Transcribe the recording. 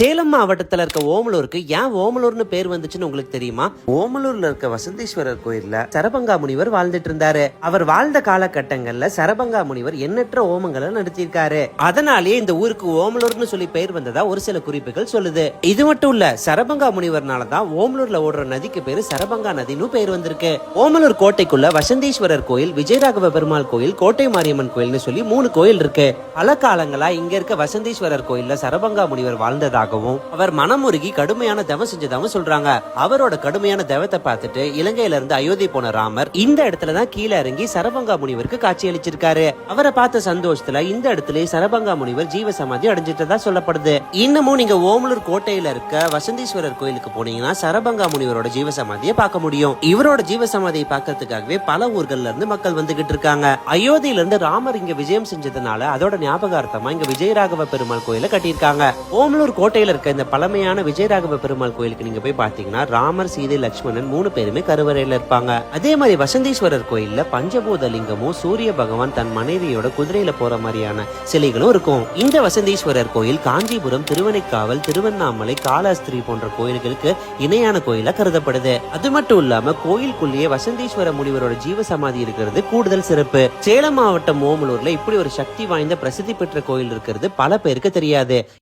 சேலம் மாவட்டத்தில் இருக்க ஓமலூருக்கு ஏன் ஓமலூர்னு பேர் வந்துச்சுன்னு உங்களுக்கு தெரியுமா? ஓமலூர்ல இருக்க வசந்தீஸ்வரர் கோயில்ல சரபங்கா முனிவர் வாழ்ந்துட்டு இருந்தாரு அவர் வாழ்ந்த காலகட்டங்கள்ல சரபங்கா முனிவர் எண்ணற்ற ஓமங்களை நடத்தியிருக்காரு. அதனாலேயே இந்த ஊருக்கு ஓமலூர்னு சொல்லி பெயர் வந்ததா ஒரு சில குறிப்புகள் சொல்லுது. இது மட்டும் இல்ல சரபங்கா முனிவர்னால தான் ஓமலூர்ல ஓடுற நதிக்கு பேரு சரபங்கா நதினு பேர் வந்திருக்கு. ஓமலூர் கோட்டைக்குள்ள வசந்தீஸ்வரர் கோயில் விஜயராகவ பெருமாள் கோயில் கோட்டை மாரியம்மன் கோயில்னு சொல்லி மூணு கோயில் இருக்கு. பல காலங்களா இங்க இருக்க வசந்தீஸ்வரர் கோயில்ல சரபங்கா முனிவர் வாழ்ந்ததாக வாழ்ந்ததாகவும் அவர் மனமுருகி கடுமையான தவம் செஞ்சதாகவும் சொல்றாங்க. அவரோட கடுமையான தவத்தை பார்த்துட்டு இலங்கையில இருந்து அயோத்தி போன ராமர் இந்த இடத்துல தான் கீழே இறங்கி சரபங்கா முனிவருக்கு காட்சி அளிச்சிருக்காரு. அவரை பார்த்த சந்தோஷத்துல இந்த இடத்துல சரபங்கா முனிவர் ஜீவ சமாதி அடைஞ்சிட்டதா சொல்லப்படுது. இன்னமும் நீங்க ஓமலூர் கோட்டையில இருக்க வசந்தீஸ்வரர் கோயிலுக்கு போனீங்கன்னா சரபங்கா முனிவரோட ஜீவ சமாதியை பார்க்க முடியும். இவரோட ஜீவ சமாதியை பார்க்கறதுக்காகவே பல ஊர்கள்ல இருந்து மக்கள் வந்துகிட்டு இருக்காங்க. அயோத்தியில இருந்து ராமர் இங்க விஜயம் செஞ்சதுனால அதோட ஞாபகார்த்தமா இங்க விஜயராகவ பெருமாள் கோயில கட்டியிருக்காங்க. ஓமலூர் கோட்டை கோட்டையில் இருக்க இந்த பழமையான விஜயராகவ பெருமாள் கோயிலுக்கு நீங்க போய் பாத்தீங்கன்னா ராமர் சீதை லட்சுமணன் மூணு பேருமே கருவறையில இருப்பாங்க. அதே மாதிரி வசந்தீஸ்வரர் கோயில்ல பஞ்சபூத லிங்கமும் சூரிய பகவான் தன் மனைவியோட குதிரையில போற மாதிரியான சிலைகளும் இருக்கும். இந்த வசந்தீஸ்வரர் கோயில் காஞ்சிபுரம் திருவனைக்காவல் திருவண்ணாமலை காலாஸ்திரி போன்ற கோயில்களுக்கு இணையான கோயிலா கருதப்படுது. அது மட்டும் இல்லாம கோயிலுக்குள்ளேயே வசந்தீஸ்வர முனிவரோட ஜீவ சமாதி இருக்கிறது கூடுதல் சிறப்பு. சேலம் மாவட்டம் ஓமலூர்ல இப்படி ஒரு சக்தி வாய்ந்த பிரசித்தி பெற்ற கோயில் இருக்கிறது பல பேருக்கு தெரியாது.